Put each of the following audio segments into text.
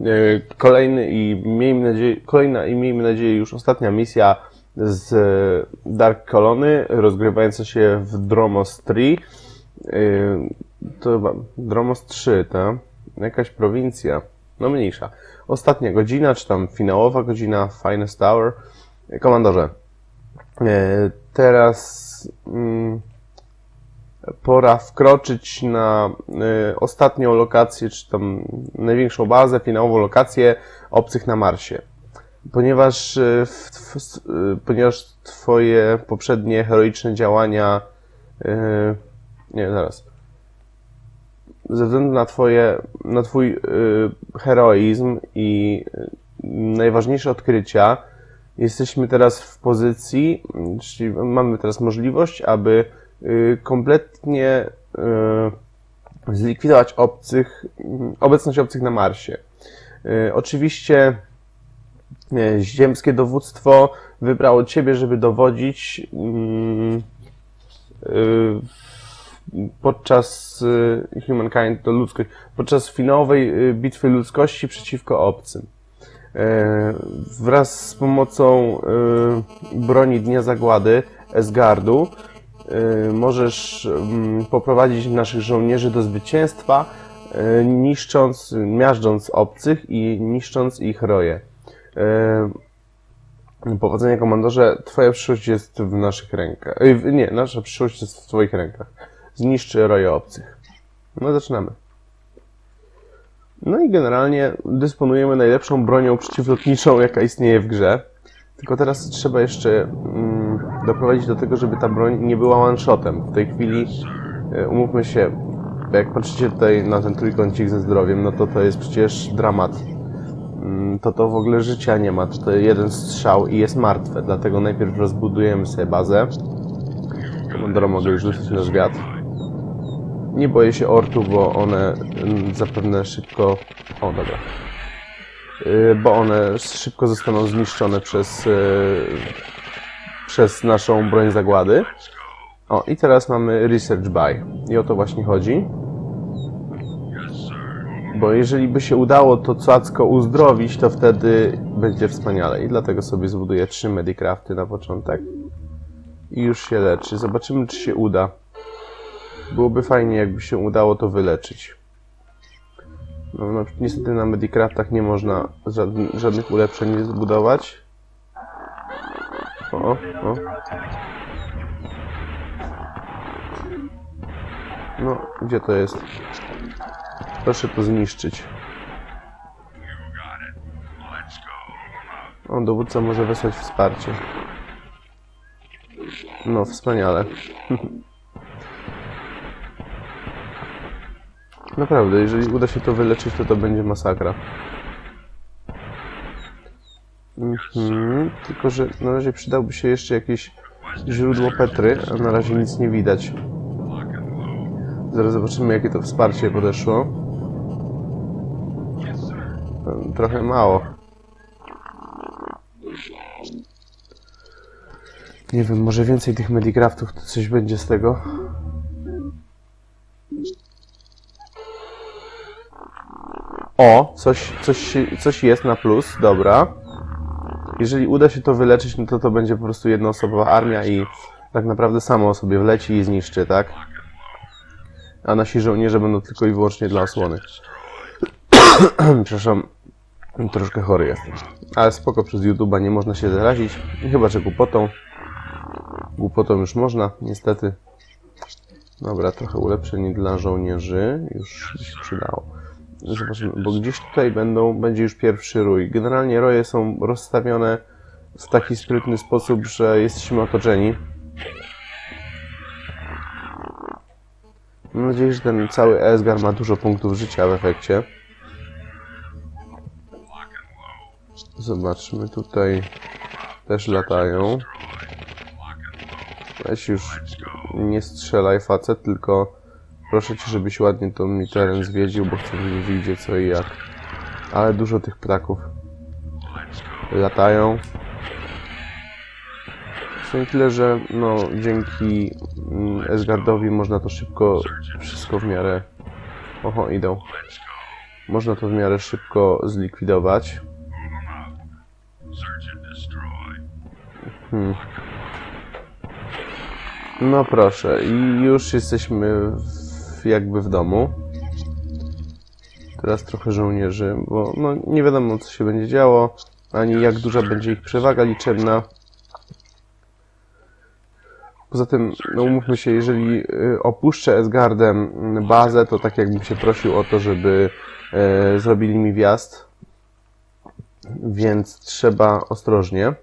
E, Kolejny i miejmy nadzieję, kolejna i miejmy nadzieję już ostatnia misja z Dark Kolony, rozgrywająca się w Dromos 3. E, To chyba Dromos 3, tak? Jakaś prowincja. No mniejsza. Ostatnia godzina, czy tam finałowa godzina, Finest. Komandorze, e, teraz mm, pora wkroczyć na y, ostatnią lokację, czy tam największą bazę, finałową lokację obcych na Marsie. Ponieważ, y, y, ponieważ twoje poprzednie heroiczne działania, nie, zaraz, ze względu na twoje, na twój heroizm i najważniejsze odkrycia, jesteśmy teraz w pozycji, czyli mamy teraz możliwość, aby kompletnie y, zlikwidować obcych, obecność obcych na Marsie. Y, Oczywiście y, ziemskie dowództwo wybrało ciebie, żeby dowodzić y, podczas y, Humankind to ludzkość, podczas finałowej y, bitwy ludzkości przeciwko obcym. Wraz z pomocą y, broni Dnia Zagłady, Esgardu, y, możesz mm, poprowadzić naszych żołnierzy do zwycięstwa, y, niszcząc, miażdżąc obcych i niszcząc ich roje. E, Powodzenia komandorze, twoja przyszłość jest w naszych rękach. Y, Nie, nasza przyszłość jest w twoich rękach. Zniszczy roje obcych. No zaczynamy. No i generalnie dysponujemy najlepszą bronią przeciwlotniczą, jaka istnieje w grze. Tylko teraz trzeba jeszcze mm, doprowadzić do tego, żeby ta broń nie była one-shotem. W tej chwili, e, umówmy się, jak patrzycie tutaj na ten trójkącik ze zdrowiem, no to to jest przecież dramat. Mm, To to w ogóle życia nie ma, to, jeden strzał i jest martwe. Dlatego najpierw rozbudujemy sobie bazę. Komandora mogę już rzucić na zwiat. Nie boję się ortów, bo one mm, zapewne szybko... O, dobra. Y, Bo one szybko zostaną zniszczone przez, y, przez naszą broń zagłady. O, i teraz mamy Research Buy. I o to właśnie chodzi. Bo jeżeli by się udało to cacko uzdrowić, to wtedy będzie wspaniale. I dlatego sobie zbuduję trzy Medicrafty na początek. I już się leczy. Zobaczymy, czy się uda. Byłoby fajnie, jakby się udało to wyleczyć. No, no niestety na Medicraftach nie można żadn- żadnych ulepszeń zbudować. O, o. No, gdzie to jest? Proszę to zniszczyć. O, dowódca może wysłać wsparcie. No, wspaniale. Naprawdę, jeżeli uda się to wyleczyć, to to będzie masakra. Mhm, tylko, że na razie przydałby się jeszcze jakieś źródło Petry, a na razie nic nie widać. Zaraz zobaczymy, jakie to wsparcie podeszło. Trochę mało. Nie wiem, może więcej tych Medicraftów, to coś będzie z tego. O, coś, coś, coś jest na plus, dobra. Jeżeli uda się to wyleczyć, no to to będzie po prostu jednoosobowa armia i tak naprawdę samo sobie wleci i zniszczy, tak? A nasi żołnierze będą tylko i wyłącznie dla osłony. Przepraszam, troszkę chory jestem. Ale spoko, przez YouTube'a nie można się zarazić. Chyba, że głupotą. Głupotą już można, niestety. Dobra, trochę ulepszeń dla żołnierzy. Już się przydało. Zobaczymy, bo gdzieś tutaj będą, będzie już pierwszy rój. Generalnie roje są rozstawione w taki sprytny sposób, że jesteśmy otoczeni. Mam nadzieję, że ten cały Esgar ma dużo punktów życia w efekcie. Zobaczmy, tutaj też latają. Weź już nie strzelaj facet, tylko proszę cię, żebyś ładnie to mi teren zwiedził, bo chcę wiedzieć co i jak. Ale dużo tych ptaków latają. Sumie tyle, że no dzięki mm, Esgardowi można to szybko, wszystko w miarę... Oho, idą. można to w miarę szybko zlikwidować. Destroy. No proszę, i już jesteśmy w, jakby w domu. Teraz trochę żołnierzy, bo no, nie wiadomo co się będzie działo, ani jak duża będzie ich przewaga liczebna. Poza tym, no umówmy się, jeżeli y, opuszczę Esgardem mm, bazę, to tak jakbym się prosił o to, żeby e, zrobili mi wjazd. Więc trzeba ostrożnie.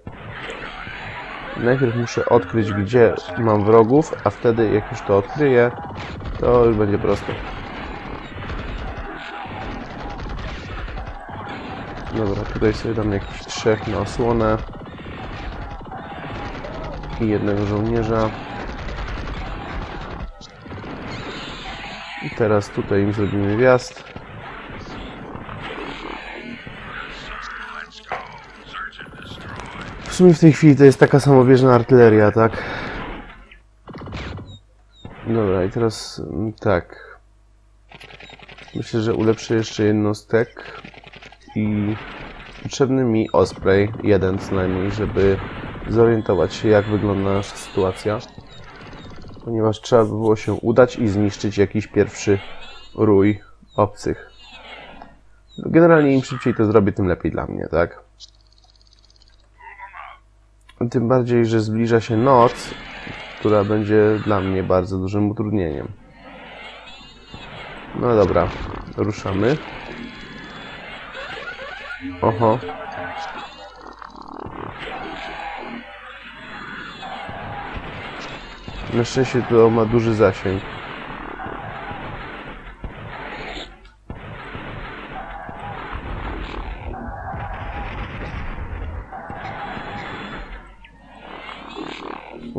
Najpierw muszę odkryć, gdzie mam wrogów, a wtedy, jak już to odkryję, to już będzie prosto. Dobra, tutaj sobie dam jakichś trzech na osłonę. I jednego żołnierza. I teraz tutaj im zrobimy wjazd. W sumie w tej chwili to jest taka samobieżna artyleria, tak? Dobra, i teraz mm, tak. Myślę, że ulepszę jeszcze jednostek i potrzebny mi Osprey, jeden co najmniej, żeby zorientować się jak wygląda nasza sytuacja. Ponieważ trzeba by było się udać i zniszczyć jakiś pierwszy rój obcych. Generalnie im szybciej to zrobię, tym lepiej dla mnie, tak? Tym bardziej, że zbliża się noc, która będzie dla mnie bardzo dużym utrudnieniem. No dobra, ruszamy. Oho. Na szczęście to ma duży zasięg.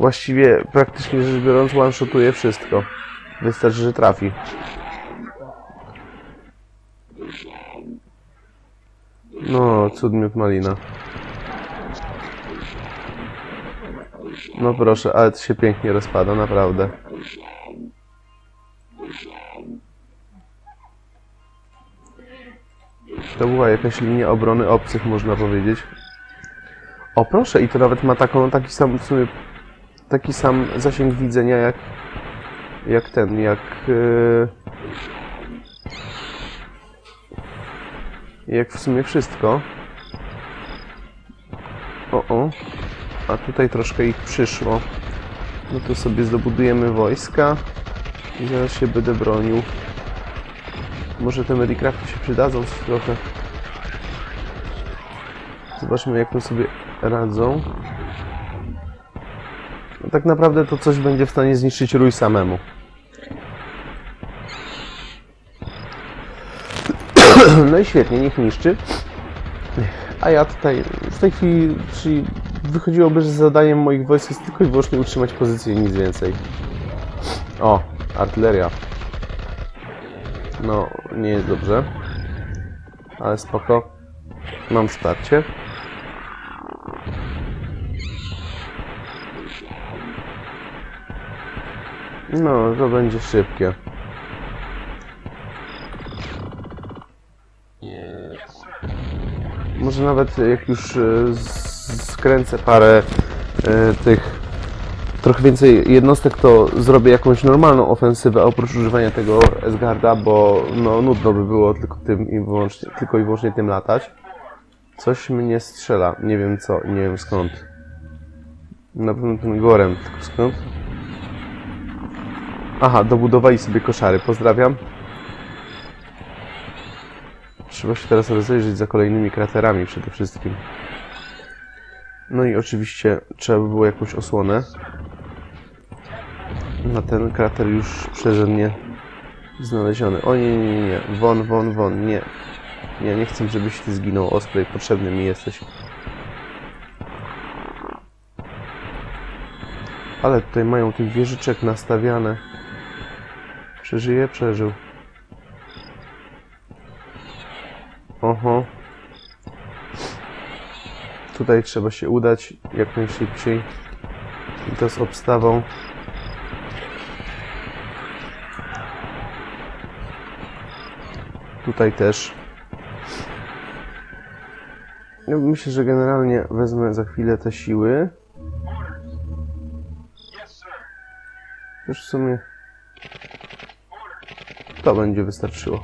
Właściwie, praktycznie rzecz biorąc, one-shotuje wszystko. Wystarczy, że trafi. No, cud miód malina. No proszę, ale to się pięknie rozpada, naprawdę. To była jakaś linia obrony obcych, można powiedzieć. O proszę, i to nawet ma taką, taki sam w sumie taki sam zasięg widzenia jak jak ten, jak yy, jak w sumie wszystko. O, o. A tutaj troszkę ich przyszło. No to sobie zdobudujemy wojska i zaraz się będę bronił. Może te Medicrafty się przydadzą trochę. Zobaczmy jak to sobie radzą. Tak naprawdę to coś będzie w stanie zniszczyć rój samemu. No i świetnie, niech niszczy. A ja tutaj w tej chwili, czyli wychodziłoby, że zadaniem moich wojsk jest tylko i wyłącznie utrzymać pozycję i nic więcej. O, artyleria. No, nie jest dobrze. Ale spoko. Mam wsparcie. No, to będzie szybkie. Może nawet jak już e, skręcę parę e, tych trochę więcej jednostek, to zrobię jakąś normalną ofensywę oprócz używania tego Esgarda, bo no nudno by było tylko tym i wyłącznie, tylko i wyłącznie tym latać. Coś mnie strzela, nie wiem co, nie wiem skąd. Na pewno ten gorem, tylko skąd? Aha, dobudowali sobie koszary, pozdrawiam. Trzeba się teraz rozejrzeć za kolejnymi kraterami przede wszystkim. No i oczywiście trzeba by było jakąś osłonę. Na ten krater już przeze mnie znaleziony. O nie, nie, nie, nie. Won, won, won, nie. Nie, nie chcę, żebyś ty zginął. Osprey, potrzebny mi jesteś. Ale tutaj mają tych wieżyczek nastawiane. Przeżyje? Przeżył. Oho. Tutaj trzeba się udać jak najszybciej. I to z obstawą. Tutaj też. Ja myślę, że generalnie wezmę za chwilę te siły. Już w sumie to będzie wystarczyło.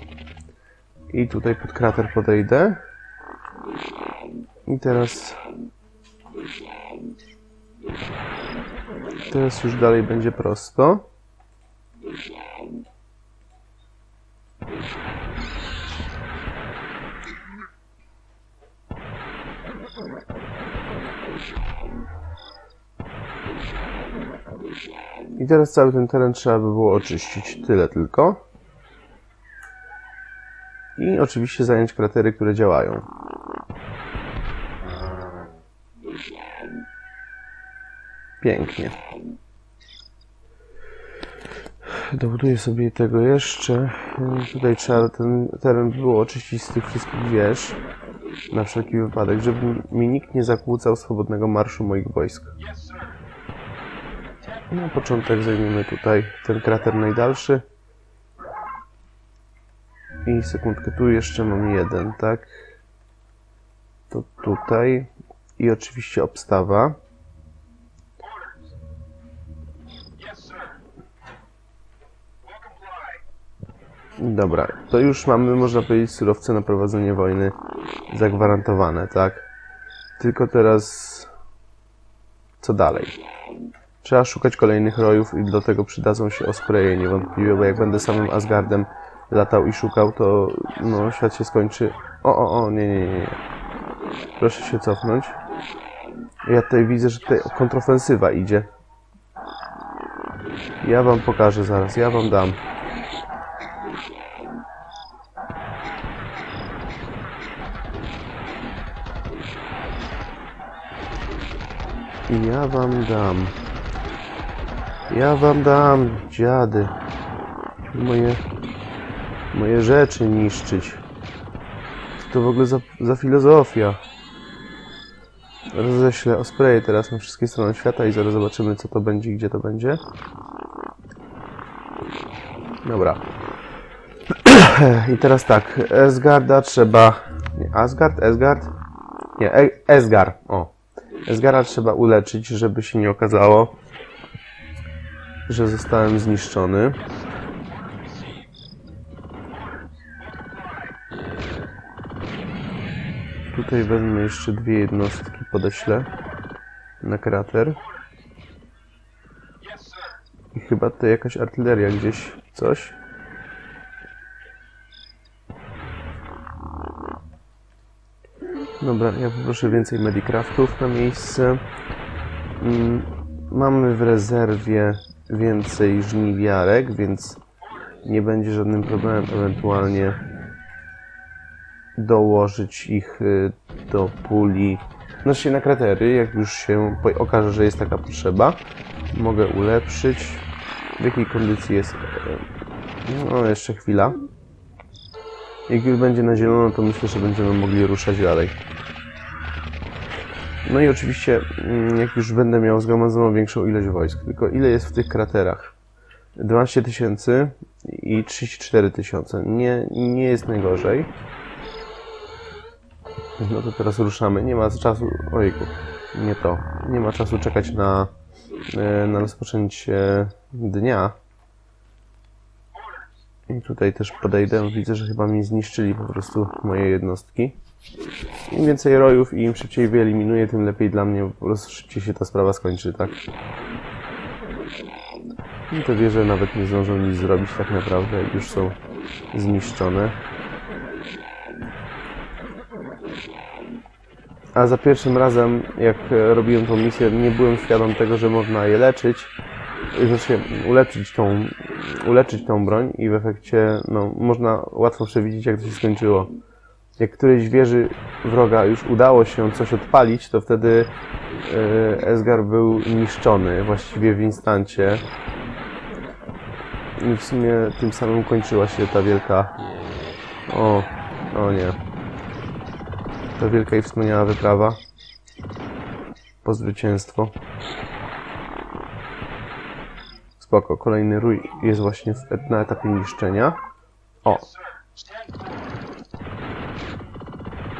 I tutaj pod krater podejdę. I teraz... Teraz już dalej będzie prosto. I teraz cały ten teren trzeba by było oczyścić. Tyle tylko. I oczywiście zająć kratery, które działają. Pięknie. Dobuduję sobie tego jeszcze. Tutaj trzeba ten teren było oczyścić z tych wszystkich wież. Na wszelki wypadek, żeby mi nikt nie zakłócał swobodnego marszu moich wojsk. Na początek zajmiemy tutaj ten krater najdalszy. I sekundkę, tu jeszcze mam jeden, tak? To tutaj. I oczywiście obstawa. Dobra, to już mamy, można powiedzieć, surowce na prowadzenie wojny zagwarantowane, tak? Tylko teraz co dalej? Trzeba szukać kolejnych rojów i do tego przydadzą się ospreje niewątpliwie, bo jak będę samym Asgardem latał i szukał, to no, świat się skończy. O, o, o, nie, nie, nie. Proszę się cofnąć. Ja tutaj widzę, że tutaj kontrofensywa idzie. Ja wam pokażę zaraz, ja wam dam. Ja wam dam. Ja wam dam, dziady. Moje, moje rzeczy niszczyć. Co to w ogóle za, za filozofia? Roześlę Osprey teraz na wszystkie strony świata i zaraz zobaczymy co to będzie i gdzie to będzie. Dobra. I teraz tak, Esgarda trzeba... Nie, Asgard? Esgard? Nie, e Esgar. O. Esgara trzeba uleczyć, żeby się nie okazało, że zostałem zniszczony. Tutaj wezmę jeszcze dwie jednostki, podeślę na krater. I chyba tutaj jakaś artyleria gdzieś, coś. Dobra, ja poproszę więcej medicraftów na miejsce. Mm, Mamy w rezerwie więcej żniwiarek, więc nie będzie żadnym problemem ewentualnie dołożyć ich y, do puli, znaczy na kratery, jak już się okaże, że jest taka potrzeba. Mogę ulepszyć. W jakiej kondycji jest? E, No, jeszcze chwila. Jak już będzie na zielono, to myślę, że będziemy mogli ruszać dalej. No i oczywiście, mm, jak już będę miał zgromadzoną większą ilość wojsk, tylko ile jest w tych kraterach? 12 tysięcy i 34 tysiące. Nie, nie jest najgorzej. No to teraz ruszamy. Nie ma czasu. Ojku, nie to. Nie ma czasu czekać na, e, na rozpoczęcie dnia. I tutaj też podejdę. Widzę, że chyba mi zniszczyli po prostu moje jednostki. Im więcej rojów i im szybciej wyeliminuję, tym lepiej dla mnie. Po prostu szybciej się ta sprawa skończy, tak? I te wieże nawet nie zdążą nic zrobić tak naprawdę, już są zniszczone. A za pierwszym razem, jak robiłem tą misję, nie byłem świadom tego, że można je leczyć. Znaczy, uleczyć tą, uleczyć tą broń i w efekcie, no, można łatwo przewidzieć, jak to się skończyło. Jak którejś wieży wroga już udało się coś odpalić, to wtedy e, Esgar był niszczony właściwie w instancie. I w sumie tym samym kończyła się ta wielka... O, o nie. Ta wielka i wspaniała wyprawa. Po zwycięstwo. Spoko, kolejny rój jest właśnie na etapie niszczenia. O,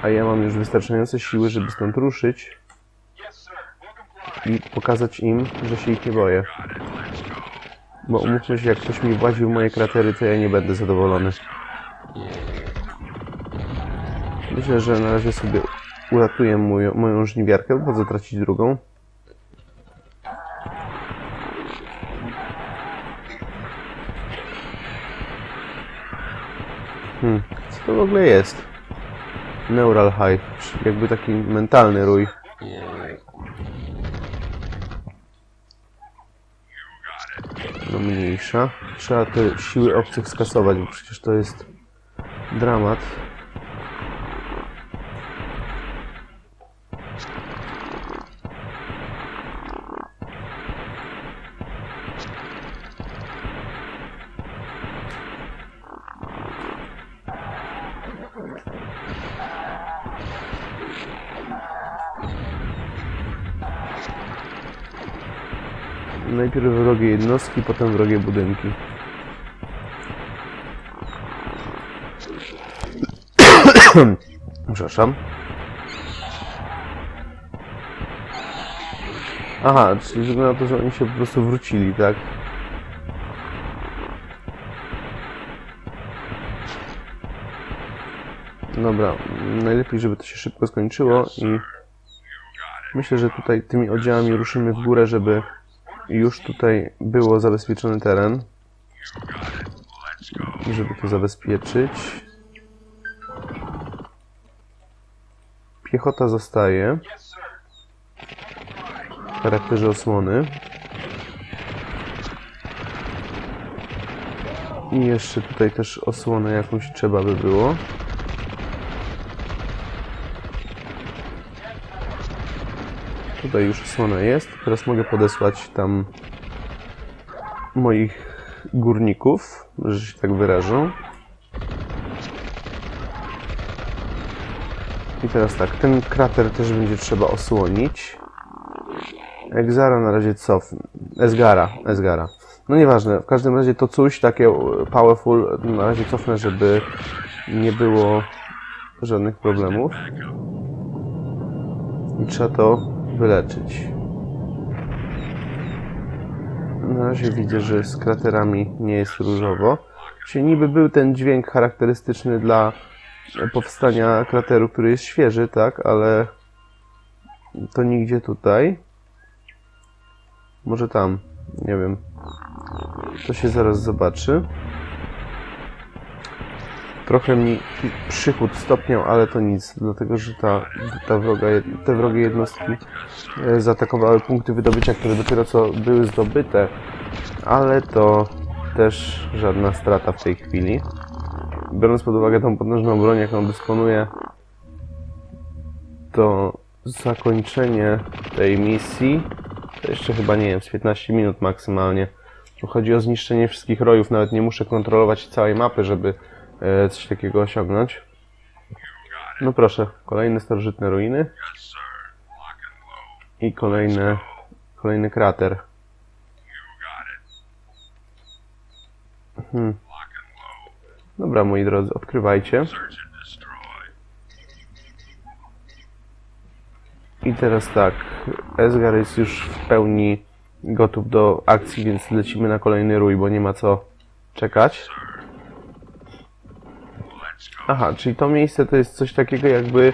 A ja mam już wystarczające siły, żeby stąd ruszyć i pokazać im, że się ich nie boję. Bo umówmy się, jak ktoś mi właził w moje kratery, to ja nie będę zadowolony. Myślę, że na razie sobie uratuję moją, moją żniwiarkę, bo po tracić drugą. Hmm, co to w ogóle jest? Neural czyli jakby taki mentalny rój. No mniejsza. Trzeba te siły obcych skasować, bo przecież to jest dramat. Wrogie jednostki, potem wrogie budynki. Przepraszam. Aha, czyli wygląda na to, że oni się po prostu wrócili, tak? Dobra, najlepiej, żeby to się szybko skończyło i myślę, że tutaj tymi oddziałami ruszymy w górę, żeby już tutaj było zabezpieczony teren. Żeby to zabezpieczyć. Piechota zostaje w charakterze osłony. I jeszcze tutaj też osłonę jakąś trzeba by było. Tutaj już osłona jest. Teraz mogę podesłać tam moich górników, że się tak wyrażą. I teraz tak, ten krater też będzie trzeba osłonić. Exara na razie cofnę. Esgara, Esgara. No nieważne, w każdym razie to coś takie e, powerful na razie cofnę, żeby nie było żadnych problemów. I trzeba to wyleczyć. Na razie widzę, że z kraterami nie jest różowo. Czyli niby był ten dźwięk charakterystyczny dla powstania krateru, który jest świeży, tak, ale to nigdzie tutaj. Może tam, nie wiem. To się zaraz zobaczy. Trochę mi przychód stopniał, ale to nic, dlatego że ta, ta wroga, te wrogie jednostki e, zaatakowały punkty wydobycia, które dopiero co były zdobyte, ale to też żadna strata w tej chwili. Biorąc pod uwagę tą potężną broń, jaką dysponuję, to zakończenie tej misji to jeszcze chyba nie wiem, z 15 minut maksymalnie. Tu chodzi o zniszczenie wszystkich rojów, nawet nie muszę kontrolować całej mapy, żeby e, coś takiego osiągnąć. No proszę, kolejne starożytne ruiny i kolejne, kolejny krater. Hmm. Dobra, moi drodzy, odkrywajcie. I teraz tak, Esgar jest już w pełni gotów do akcji, więc lecimy na kolejny rój, bo nie ma co czekać. Aha, czyli to miejsce to jest coś takiego jakby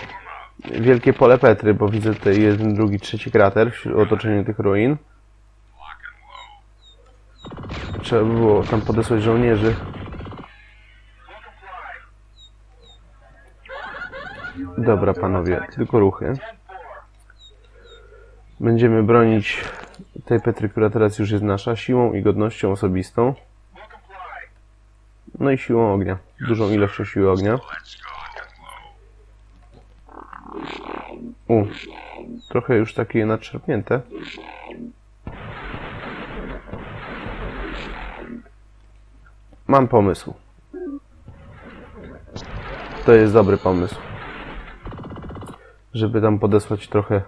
wielkie pole Petry, bo widzę tutaj jeden, drugi, trzeci krater w otoczeniu tych ruin. Trzeba by było tam podesłać żołnierzy. Dobra, panowie, tylko ruchy. Będziemy bronić tej Petry, która teraz już jest nasza, siłą i godnością osobistą. No i siłą ognia. Dużą ilością siły ognia. U, trochę już takie nadszarpnięte. Mam pomysł. To jest dobry pomysł. Żeby tam podesłać trochę.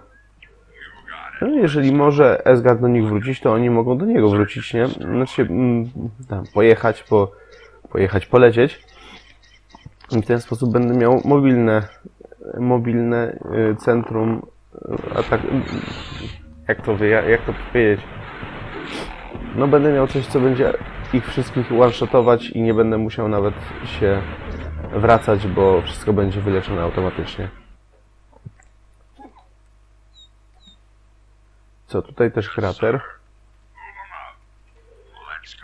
No, jeżeli może Esgard do nich wrócić, to oni mogą do niego wrócić, nie? Znaczy, mm, tam, pojechać, po, pojechać, polecieć. I w ten sposób będę miał mobilne mobilne y, centrum y, atak... Jak to, wy, jak to powiedzieć? No będę miał coś, co będzie ich wszystkich one-shotować i nie będę musiał nawet się wracać, bo wszystko będzie wyleczone automatycznie. Co, tutaj też krater.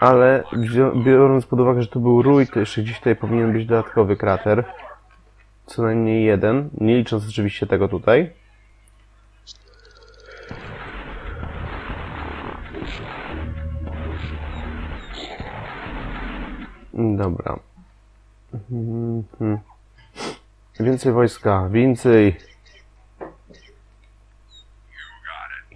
Ale biorąc pod uwagę, że to był rój, to jeszcze gdzieś tutaj powinien być dodatkowy krater. Co najmniej jeden, nie licząc oczywiście tego tutaj. Dobra. Mhm. Więcej wojska, więcej.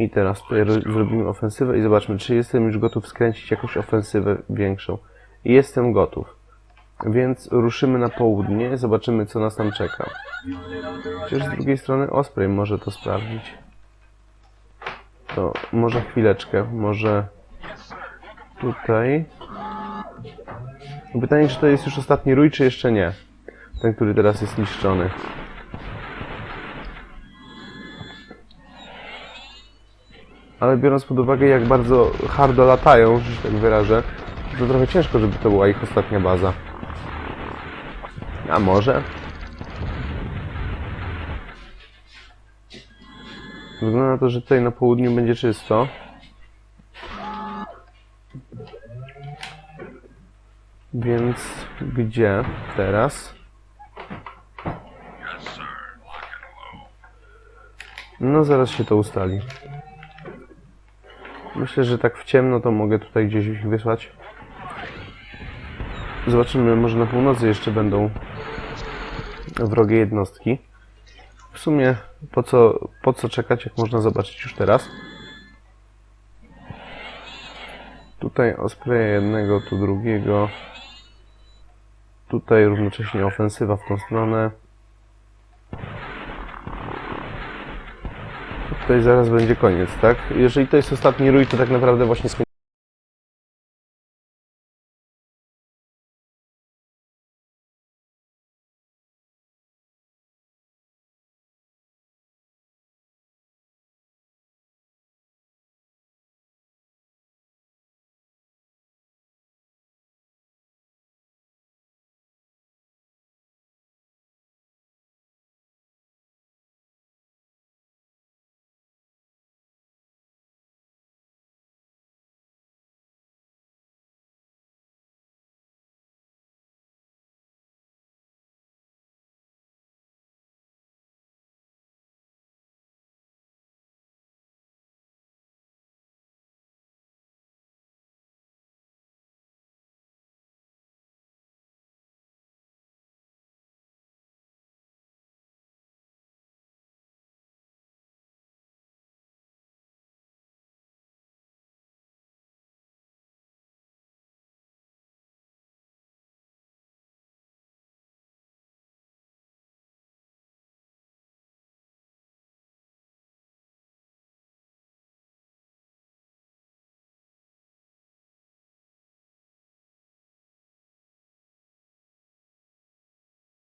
I teraz tutaj ro- zrobimy ofensywę i zobaczmy, czy jestem już gotów skręcić jakąś ofensywę większą. I Jestem gotów. Więc ruszymy na południe, zobaczymy co nas tam czeka. Chociaż z drugiej strony Osprey może to sprawdzić. To może chwileczkę, może tutaj. Pytanie, czy to jest już ostatni rój, czy jeszcze nie? Ten, który teraz jest niszczony. Ale biorąc pod uwagę, jak bardzo hardo latają, że tak wyrażę, to trochę ciężko, żeby to była ich ostatnia baza. A może? Wygląda na to, że tutaj na południu będzie czysto. Więc gdzie teraz? No zaraz się to ustali. Myślę, że tak w ciemno to mogę tutaj gdzieś ich wysłać. Zobaczymy, może na północy jeszcze będą wrogie jednostki. W sumie po co, po co czekać, jak można zobaczyć już teraz. Tutaj ospreja jednego, tu drugiego. Tutaj równocześnie ofensywa w tą stronę. Tutaj zaraz będzie koniec, tak? Jeżeli to jest ostatni rój, to tak naprawdę właśnie.